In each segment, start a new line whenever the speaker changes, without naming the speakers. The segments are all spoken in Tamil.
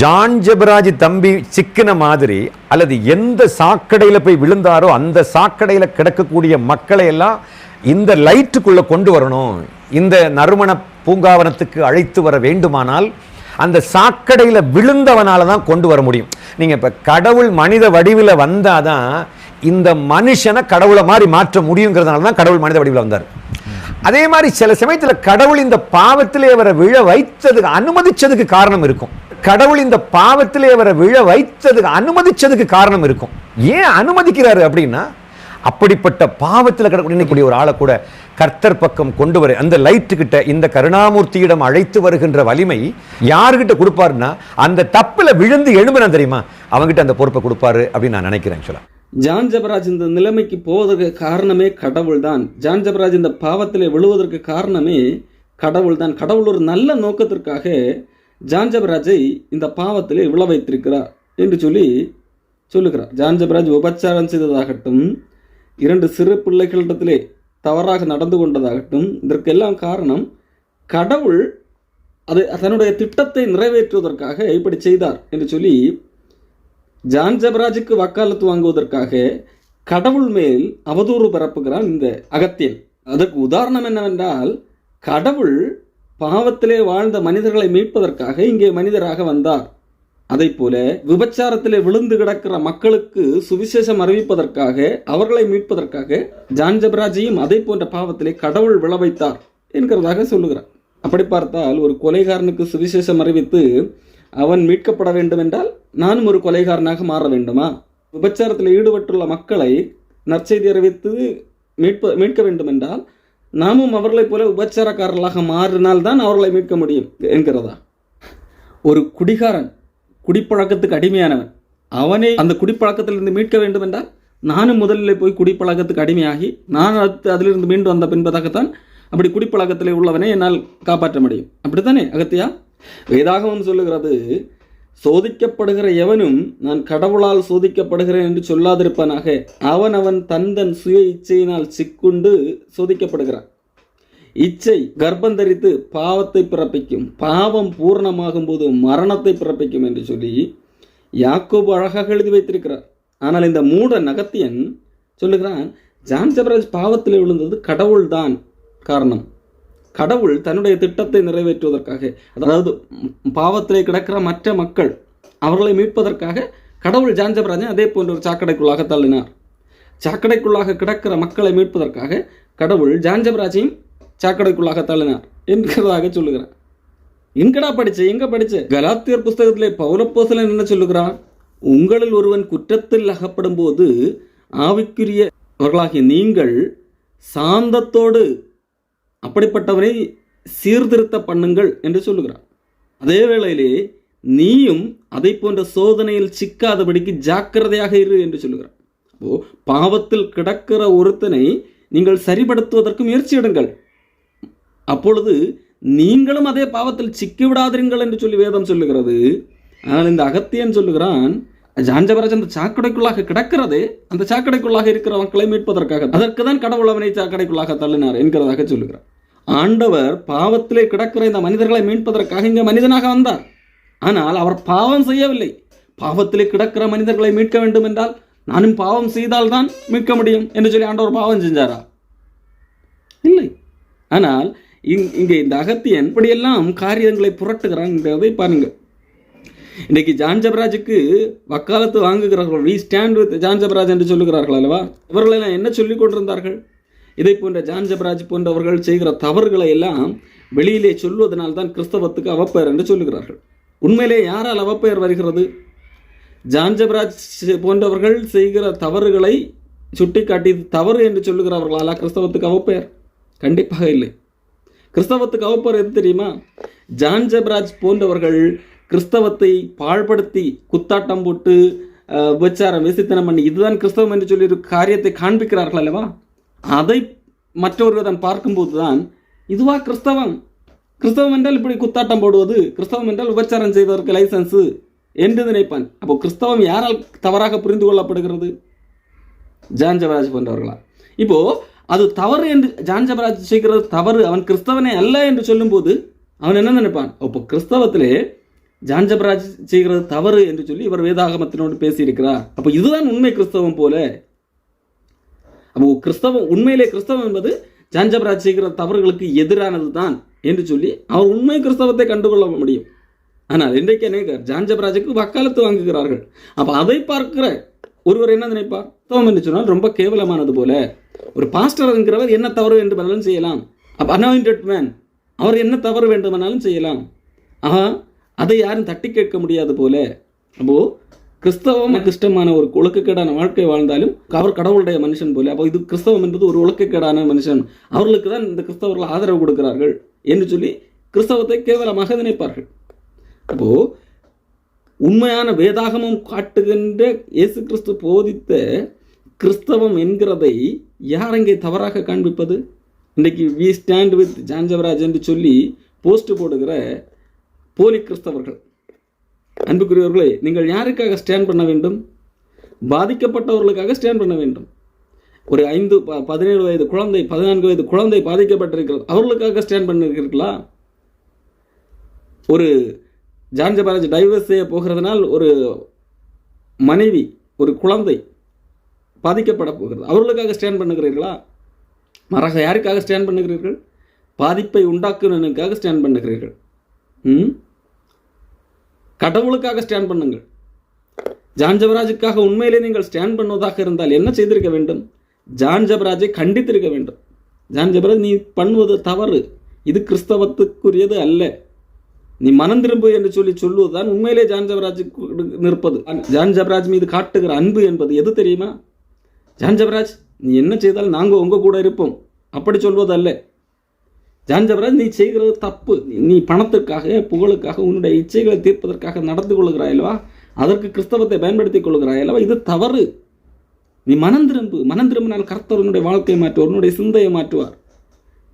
ஜான் ஜெபராஜ் தம்பி சிக்கின மாதிரி அல்லது எந்த சாக்கடையில் போய் விழுந்தாரோ அந்த சாக்கடையில் கிடக்கக்கூடிய மக்களை எல்லாம் இந்த லைட்டுக்குள்ளே கொண்டு வரணும். இந்த நறுமண பூங்காவனத்துக்கு அழைத்து வர வேண்டுமானால் அந்த சாக்கடையில் விழுந்தவனால தான் கொண்டு வர முடியும். நீங்கள் இப்போ கடவுள் மனித வடிவில் வந்தால் தான் இந்த மனுஷனை கடவுளை மாதிரி மாற்ற முடியுங்கிறதுனால தான் கடவுள் மனித வடிவில் வந்தார். அதே மாதிரி சில சமயத்தில் கடவுள் இந்த பாவத்திலே அவரை விழ வைத்ததுக்கு அனுமதிச்சதுக்கு காரணம் இருக்கும். கடவுள் இந்த பாவத்திலே அவரை விழ வைத்ததுக்கு அனுமதிச்சதுக்கு காரணம் இருக்கும். ஏன் அனுமதிக்கிறாரு அப்படின்னா அப்படிப்பட்ட பாவத்தில் கிடக்கூடிய ஒரு ஆளை கூட கர்த்தர் பக்கம் கொண்டு வர அந்த லைட்டு கிட்ட இந்த கருணாமூர்த்தியிடம் அழைத்து வருகின்ற வலிமை யாருகிட்ட கொடுப்பாருன்னா அந்த தப்புல விழுந்து எழும்பினா தெரியுமா? அவங்ககிட்ட அந்த பொறுப்பை கொடுப்பாரு அப்படின்னு நான் நினைக்கிறேன் சொல்ல
ஜான் ஜபராஜ் இந்த நிலைமைக்கு போவதற்கு காரணமே கடவுள் தான் ஜான் ஜபராஜ் இந்த பாவத்திலே விழுவதற்கு காரணமே கடவுள் தான் கடவுள் ஒரு நல்ல நோக்கத்திற்காக ஜான்ஜபராஜை இந்த பாவத்திலே விழ வைத்திருக்கிறார் என்று சொல்லி சொல்லுகிறார். ஜான்ஜபராஜ் உபச்சாரம் செய்ததாகட்டும் இரண்டு சிறு பிள்ளைகளிடத்திலே தவறாக நடந்து கொண்டதாகட்டும் இதற்கெல்லாம் காரணம் கடவுள் அது தன்னுடைய திட்டத்தை நிறைவேற்றுவதற்காக இப்படி செய்தார் என்று சொல்லி ஜான் ஜபராஜுக்கு வக்காலத்து வாங்குவதற்காக கடவுள் மேல் அவதூறு பரப்புகிறான் இந்த அகத்தியன். அதற்கு உதாரணம் என்னவென்றால் கடவுள் பாவத்திலே வாழ்ந்த மனிதர்களை மீட்பதற்காக இங்கே மனிதராக வந்தார். அதைப் போல விபச்சாரத்திலே விழுந்து கிடக்கிற மக்களுக்கு சுவிசேஷம் அறிவிப்பதற்காக அவர்களை மீட்பதற்காக ஜான் ஜபராஜையும் அதை போன்ற பாவத்திலே கடவுள் விழ வைத்தார் என்கிறதாக சொல்லுகிறார். அப்படி பார்த்தால் ஒரு கொலைகாரனுக்கு சுவிசேஷம் அறிவித்து அவன் மீட்கப்பட வேண்டும் என்றால் நானும் ஒரு கொலைகாரனாக மாற வேண்டுமா? விபச்சாரத்தில் ஈடுபட்டுள்ள மக்களை நற்செய்தி அறிவித்து மீட்ப மீட்க வேண்டும் என்றால் நாமும் அவர்களைப் போல உபச்சாரக்காரர்களாக மாறினால்தான் அவர்களை மீட்க முடியும் என்கிறதா? ஒரு குடிகாரன் குடிப்பழக்கத்துக்கு அடிமையானவன் அவனை அந்த குடிப்பழக்கத்திலிருந்து மீட்க வேண்டும் என்றால் நானும் முதலில் போய் குடிப்பழக்கத்துக்கு அடிமையாகி நான் அடுத்து அதிலிருந்து மீண்டு வந்த பின்பதாகத்தான் அப்படி குடிப்பழக்கத்தில் உள்ளவனை என்னால் காப்பாற்ற முடியும். அப்படித்தானே அகத்தியா? வேதாகமம் சொல்லுகிறது சோதிக்கப்படுகிற எவனும் நான் கடவுளால் சோதிக்கப்படுகிறேன் என்று சொல்லாதிருப்பனாக அவன் அவன் தந்தன் சுய இச்சையினால் சிக்குண்டு சோதிக்கப்படுகிறான். இச்சை கர்ப்பம் தரித்து பாவத்தை பிறப்பிக்கும். பாவம் பூர்ணமாகும் போது மரணத்தை பிறப்பிக்கும் என்று சொல்லி யாக்கோபு அழகாக எழுதி வைத்திருக்கிறார். ஆனால் இந்த மூட நகத்தியன் சொல்லுகிறான் ஜான் ஜபராஜ் பாவத்தில் விழுந்தது கடவுள்தான் காரணம். கடவுள் தன்னுடைய திட்டத்தை நிறைவேற்றுவதற்காக அதாவது பாவத்திலே கிடக்கிற மற்ற மக்கள் அவர்களை மீட்பதற்காக கடவுள் ஜான் ஜபராஜன் அதே போன்ற ஒரு சாக்கடைக்குள்ளாக தள்ளினார். சாக்கடைக்குள்ளாக கிடக்கிற மக்களை மீட்பதற்காக கடவுள் ஜான் ஜபராஜையும் சாக்கடைக்குள்ளாக தள்ளினார் என்கிறதாக சொல்லுகிறார். எங்கடா படிச்சு எங்க படிச்ச? கலாத்தியர் புஸ்தகத்திலே பௌரப்போசலன் என்ன சொல்லுகிறார் உங்களில் ஒருவன் குற்றத்தில் அகப்படும் போது ஆவிக்குரியவர்களாகிய நீங்கள் சாந்தத்தோடு அப்படிப்பட்டவனை சீர்திருத்த பண்ணுங்கள் என்று சொல்லுகிறார். அதே வேளையிலே நீயும் அதை போன்ற சோதனையில் சிக்காதபடிக்கு ஜாக்கிரதையாக இரு என்று சொல்லுகிறார். அப்போ பாவத்தில் கிடக்கிற ஒருத்தனை நீங்கள் சரிபடுத்துவதற்கு முயற்சி எடுங்கள். அப்பொழுது நீங்களும் அதே பாவத்தில் சிக்கி விடாதீர்கள் என்று சொல்லி வேதம் சொல்லுகிறது. ஆனால் இந்த அகத்தியன் சொல்லுகிறான் ஜாஞ்சவராஜ் அந்த சாக்கடைக்குள்ளாக கிடக்கிறது. அந்த சாக்கடைக்குள்ளாக இருக்கிற மக்களை மீட்பதற்காக அதற்கு தான் கடவுள் அவனை சாக்கடைக்குள்ளாக தள்ளினார் என்கிறதாக சொல்லுகிறார். ஆண்டவர் பாவத்திலே கிடக்கிற இந்த மனிதர்களை மீட்பதற்காக இங்கே மனிதனாக வந்தார். ஆனால் அவர் பாவம் செய்யவில்லை. பாவத்திலே கிடக்கிற மனிதர்களை மீட்க வேண்டும் என்றால் நானும் பாவம் செய்தால்தான் மீட்க முடியும் என்று சொல்லி ஆண்டவர் பாவம் செஞ்சாரா? இல்லை. ஆனால் இங் இங்கே இந்த அகத்தியன் இப்படியெல்லாம் காரியங்களை புரட்டுகிறாங்கிறதை பாருங்க. இன்றைக்கு ஜான் ஜபராஜுக்கு வக்காலத்து வாங்குகிறார்கள் we stand with John Jabaraj என்று சொல்லுகிறார்கள் அல்லவா? இவர்களெல்லாம் என்ன சொல்லிக் கொண்டிருந்தார்கள்? இதை போன்ற ஜான் ஜபராஜ் போன்றவர்கள் செய்கிற தவறுகளை எல்லாம் வெளியிலே சொல்வதனால் தான் கிறிஸ்தவத்துக்கு அவப்பெயர் என்று சொல்லுகிறார்கள். உண்மையிலே யாரால் அவப்பெயர் வருகிறது? ஜான் ஜபராஜ் போன்றவர்கள் செய்கிற தவறுகளை சுட்டிக்காட்டி தவறு என்று சொல்லுகிறவர்களால் கிறிஸ்தவத்துக்கு அவப்பெயர்? கண்டிப்பாக இல்லை. கிறிஸ்தவத்துக்கு அவப்பர் எது தெரியுமா? ஜான்ஜபராஜ் போன்றவர்கள் கிறிஸ்தவத்தை பாழ்படுத்தி குத்தாட்டம் போட்டு உபச்சாரம் விபச்சாரம் வேசித்தனம் பண்ணி இதுதான் கிறிஸ்தவம் என்று சொல்லி ஒரு காரியத்தை காண்பிக்கிறார்கள் அல்லவா? அதை மற்றொரு தான் பார்க்கும்போது தான் இதுவா கிறிஸ்தவம்? கிறிஸ்தவம் என்றால் இப்படி குத்தாட்டம் போடுவது கிறிஸ்தவம் என்றால் உபச்சாரம் செய்வதற்கு லைசன்ஸு என்று நினைப்பான். அப்போ கிறிஸ்தவம் யாரால் தவறாக புரிந்து கொள்ளப்படுகிறது? ஜான்ஜபராஜ் போன்றவர்களா. இப்போது அது தவறு என்று ஜான் ஜபராஜ் செய்கிறது தவறு. அவன் கிறிஸ்தவனே அல்ல என்று சொல்லும்போது அவன் என்ன நினைப்பான்? அப்போ கிறிஸ்தவத்திலே ஜான்ஜபராஜ் செய்கிறது தவறு என்று சொல்லி இவர் வேதாகமத்தினோடு பேசியிருக்கிறார். அப்போ இதுதான் உண்மை கிறிஸ்தவம் போல. அப்போ கிறிஸ்தவம் உண்மையிலே கிறிஸ்தவம் என்பது ஜான்ஜபராஜ் செய்கிற தவறுகளுக்கு எதிரானது தான் என்று சொல்லி அவர் உண்மை கிறிஸ்தவத்தை கண்டுகொள்ள முடியும். ஆனால் இன்றைக்கு அநேகர் ஜான்ஜபராஜுக்கு வக்காலத்து வாங்குகிறார்கள். அப்போ அதை பார்க்கிற ஒருவர் என்ன நினைப்பார்? தவம் என்று சொன்னால் ரொம்ப கேவலமானது போல. ஒரு பாஸ்டர் என்கிறவர் என்ன தவறு வேண்டுமானாலும் செய்யலாம். அப்போ அனாயிண்டட் மேன் அவர் என்ன தவறு வேண்டுமானாலும் செய்யலாம். ஆஹா அதை யாரும் தட்டி கேட்க முடியாது போல. அப்போ கிறிஸ்தவம் கிறிஸ்டமான ஒரு ஒழுக்கக்கேடான வாழ்க்கை வாழ்ந்தாலும் அவர் கடவுளுடைய மனுஷன் போல. அப்போ இது கிறிஸ்தவம் என்பது ஒரு ஒழுக்கக்கேடான மனுஷன். அவர்களுக்கு தான் இந்த கிறிஸ்தவர்கள் ஆதரவு கொடுக்கிறார்கள் என்று சொல்லி கிறிஸ்தவத்தை கேவலமாக நினைப்பார்கள். அப்போ உண்மையான வேதாகமம் காட்டுகின்ற இயேசு கிறிஸ்து போதித்த கிறிஸ்தவம் என்கிறதை யார் அங்கே தவறாக காண்பிப்பது? இன்றைக்கு வி ஸ்டாண்ட் வித் ஜான்ஜவராஜ் என்று சொல்லி போஸ்ட் போடுகிற போலி கிறிஸ்தவர்கள். அன்புக்குரியவர்களே நீங்கள் யாருக்காக ஸ்டாண்ட் பண்ண வேண்டும்? பாதிக்கப்பட்டவர்களுக்காக ஸ்டாண்ட் பண்ண வேண்டும். ஒரு ஐந்து ப- பதினேழு வயது குழந்தை பதினான்கு வயது குழந்தை பாதிக்கப்பட்டிருக்கிறது. அவர்களுக்காக ஸ்டாண்ட் பண்ணிருக்கிறீர்களா? ஒரு ஜான் ஜபாராஜ் டைவர்ஸ் செய்ய போகிறதுனால் ஒரு மனைவி ஒரு குழந்தை பாதிக்கப்பட போகிறது. அவர்களுக்காக ஸ்டாண்ட் பண்ணுகிறீர்களா? மாறாக யாருக்காக ஸ்டாண்ட் பண்ணுகிறீர்கள்? பாதிப்பை உண்டாக்குனனுக்காக ஸ்டாண்ட் பண்ணுகிறீர்கள். ம்? கடவுளுக்காக ஸ்டாண்ட் பண்ணுங்கள். ஜான் ஜபராஜுக்காக உண்மையிலே நீங்கள் ஸ்டாண்ட் பண்ணுவதாக இருந்தால் என்ன செய்திருக்க வேண்டும்? ஜான் ஜபராஜை கண்டித்திருக்க வேண்டும். ஜான் ஜபராஜ் நீ பண்ணுவது தவறு. இது கிறிஸ்தவத்துக்குரியது அல்ல. நீ மனம் திரும்பு என்று சொல்லி சொல்லுவதுதான் உண்மையிலே ஜான் ஜபராஜுக்கு நிற்பது. ஜான் ஜபராஜ் மீது காட்டுகிற அன்பு என்பது எது தெரியுமா? ஜான் ஜபராஜ் நீ என்ன செய்தால் நாங்கள் உங்கள் கூட இருப்போம். அப்படி சொல்வது அல்ல ஜான் ஜபராஜ் நீ செய்கிறது தப்பு. நீ பணத்துக்காக புகழுக்காக உன்னுடைய இச்சைகளை தீர்ப்பதற்காக நடந்து கொள்கிறாய் அல்லவா? அதற்கு கிறிஸ்தவத்தை பயன்படுத்திக் கொள்கிறாய் அல்லவா? இது தவறு. நீ மனம் திரும்பு. மனம் திரும்பினால் கர்த்தர் உன்னுடைய வாழ்க்கையை மாற்றுவார் உன்னுடைய சிந்தையை மாற்றுவார்.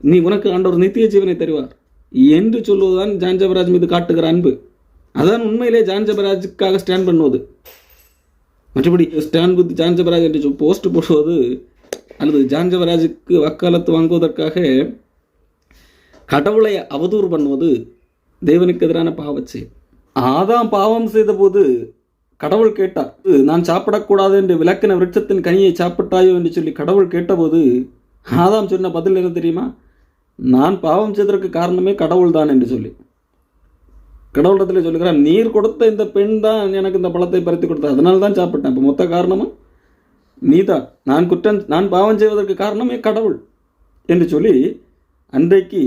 நீ உனக்கு ஆண்டவர் நித்திய ஜீவனை தருவார். என்று சொல்வதுதான் ஜான் ஜபராஜ் மீது காட்டுகிற அன்பு. அதான் உண்மையிலே ஜான் ஜபராஜுக்காக ஸ்டாண்ட் பண்ணுவது. மற்றபடி ஸ்டாண்ட் வித் ஜான் ஜபராஜ் என்று போஸ்ட் போடுவது அல்லது ஜான் ஜபராஜுக்கு வக்காலத்து வாங்குவதற்காக கடவுளை அவதூறு பண்ணுவது தேவனுக்கு எதிரான பாவச்சு ஆதாம் பாவம் செய்தபோது கடவுள் கேட்டார் நான் சாப்பிடக்கூடாது என்று விளக்கின விருட்சத்தின் கனியை சாப்பிட்டாயோ? என்று சொல்லி கடவுள் கேட்டபோது ஆதாம் சொன்ன பதில் என்ன தெரியுமா? நான் பாவம் செய்ததற்கு காரணமே கடவுள் தான் என்று சொல்லி. கடவுளிடத்தில் சொல்லுகிறார் நீர் கொடுத்த இந்த பெண் தான் எனக்கு இந்த பழத்தை பறித்து கொடுத்தா அதனால தான் சாப்பிட்டேன். இப்போ மொத்த காரணமும் நீதான். நான் குற்றம் நான் பாவம் செய்வதற்கு காரணமே கடவுள் என்று சொல்லி அன்றைக்கு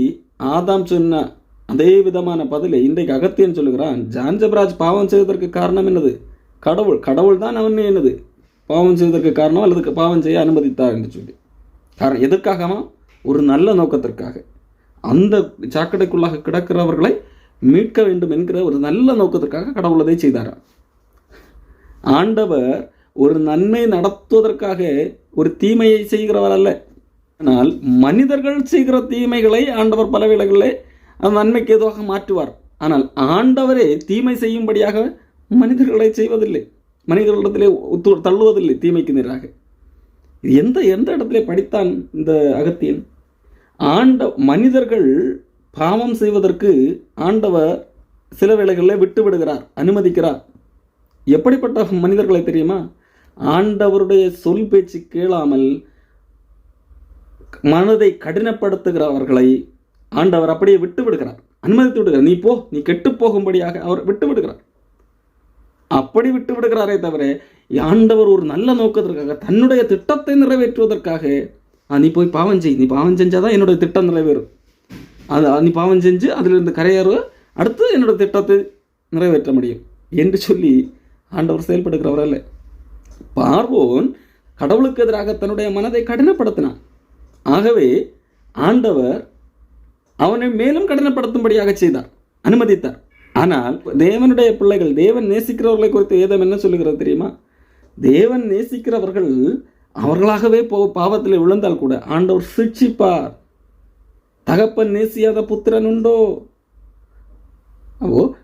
ஆதாம் சொன்ன அதே விதமான பதிலை இன்றைக்கு அகத்தியன் சொல்லுகிறான் ஜான்ஜபராஜ் பாவம் செய்வதற்கு காரணம் என்னது? கடவுள் கடவுள் தான் அவன் என்னது? பாவம் செய்வதற்கு காரணம் அல்லது பாவம் செய்ய அனுமதித்தார்? என்று சொல்லி. காரணம் எதற்காகமா? ஒரு நல்ல நோக்கத்திற்காக. அந்த சாக்கடைக்குள்ளாக கிடக்கிறவர்களை மீட்க வேண்டும் என்கிற ஒரு நல்ல நோக்கத்திற்காக கடவுள் அதை செய்தாராம் ஆண்டவர் ஒரு நன்மை நடத்துவதற்காக ஒரு தீமையை செய்கிறவர் அல்ல. ஆனால் மனிதர்கள் செய்கிற தீமைகளை ஆண்டவர் பல வேளைகளிலே அந்த நன்மைக்கு ஏதுவாக மாற்றுவார். ஆனால் ஆண்டவரே தீமை செய்யும்படியாக மனிதர்களை செய்வதில்லை. மனிதர்களிடத்திலே தள்ளுவதில்லை தீமைக்கு நேராக. இது எந்த எந்த இடத்திலே படித்தான் இந்த அகத்தியன்? ஆண்ட மனிதர்கள் பாவம் செய்வதற்கு ஆண்டவர் சில வேளைகளில் விட்டு விடுகிறார் அனுமதிக்கிறார். எப்படிப்பட்ட மனிதர்களை தெரியுமா? ஆண்டவருடைய சொல் பேச்சு கேளாமல் மனதை கடினப்படுத்துகிறவர்களை ஆண்டவர் அப்படியே விட்டு விடுகிறார் அனுமதித்து விடுகிறார். நீ போ நீ கெட்டு போகும்படியாக அவர் விட்டு விடுகிறார் அப்படி விட்டு விடுகிறாரே தவிர ஆண்டவர் ஒரு நல்ல நோக்கத்திற்காக தன்னுடைய திட்டத்தை நிறைவேற்றுவதற்காக நீ போய் பாவம் செய். நீ பாவம் செஞ்சால் தான் என்னோடய திட்டம் நிறைவேறும். அது நீ பாவம் செஞ்சு அதிலிருந்து கரையேறு அடுத்து என்னோட திட்டத்தை நிறைவேற்ற முடியும் என்று சொல்லி ஆண்டவர் செயல்படுகிறவர் அல்ல. பார்வோன் கடவுளுக்கு எதிராக தன்னுடைய மனதை கடினப்படுத்தினான். ஆகவே ஆண்டவர் அவனை மேலும் கடினப்படுத்தும்படியாக செய்தார் அனுமதித்தார். ஆனால் தேவனுடைய பிள்ளைகள் தேவன் நேசிக்கிறவர்களை குறித்து வேதம் என்ன சொல்லுகிறது தெரியுமா? தேவன் நேசிக்கிறவர்கள் அவர்களாகவே போ பாவத்தில் விழுந்தால் கூட ஆண்டவர் சிக்ஷிப்பார் தகப்பன் நேசியாத புத்திரன் உண்டோ? அப்போ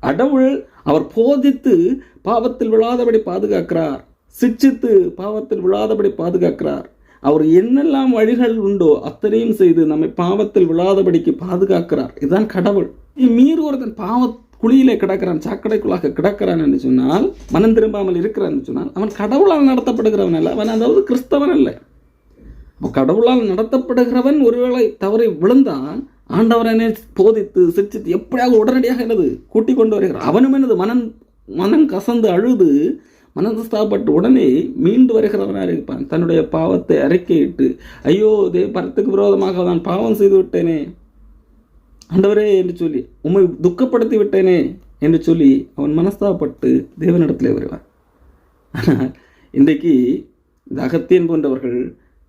கடவுள் அவர் போதித்து பாவத்தில் விழாதபடி பாதுகாக்கிறார். சிக்ஷித்து பாவத்தில் விழாதபடி பாதுகாக்கிறார். அவர் என்னெல்லாம் வழிகள் உண்டோ அத்தனையும் செய்து நம்மை பாவத்தில் விழாதபடிக்கு பாதுகாக்கிறார். இதுதான் கடவுள். நீ மீறி ஒருத்தன் பாவ குழியிலே கிடக்கிறான் சாக்கடைக்குள்ளாக கிடக்கிறான் என்று சொன்னால் மனம் திரும்பாமல் இருக்கிறான் என்று சொன்னால் அவன் கடவுளால் நடத்தப்படுகிறவன் அல்ல அவன் அதாவது கிறிஸ்தவன் அல்ல. அப்போ கடவுளால் நடத்தப்படுகிறவன் ஒருவேளை தவறி விழுந்தான் ஆண்டவரனை போதித்து சிரிச்சித்து எப்படியாக உடனடியாக என்னது கூட்டி கொண்டு வருகிறார். அவனும் என்னது மனம் மனம் கசந்து அழுது மனதஸ்தாப்பட்டு உடனே மீண்டு வருகிறவனாக இருப்பான். தன்னுடைய பாவத்தை அறிக்கையிட்டு ஐயோ இதே பரத்துக்கு விரோதமாக நான் பாவம் செய்து விட்டேனே ஆண்டவரே என்று சொல்லி உம்மை துக்கப்படுத்தி விட்டேனே என்று சொல்லி அவன் மனஸ்தாபப்பட்டு தேவனிடத்திலே வருவான். ஆனால் இன்றைக்கு இந்த அகத்தியன் போன்றவர்கள்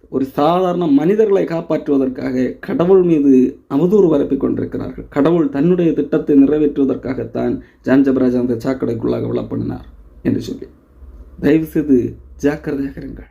ஒரு சாதாரண மனிதர்களை காப்பாற்றுவதற்காக கடவுள் மீது அவதூறு பரப்பிக் கொண்டிருக்கிறார்கள். கடவுள் தன்னுடைய திட்டத்தை நிறைவேற்றுவதற்காகத்தான் ஜான் ஜபராஜ் அந்த சாக்கடைக்குள்ளாக விழப்பண்ணினார் என்று சொல்லி. தயவு செய்து ஜாக்கிரதையாக இருங்கள்.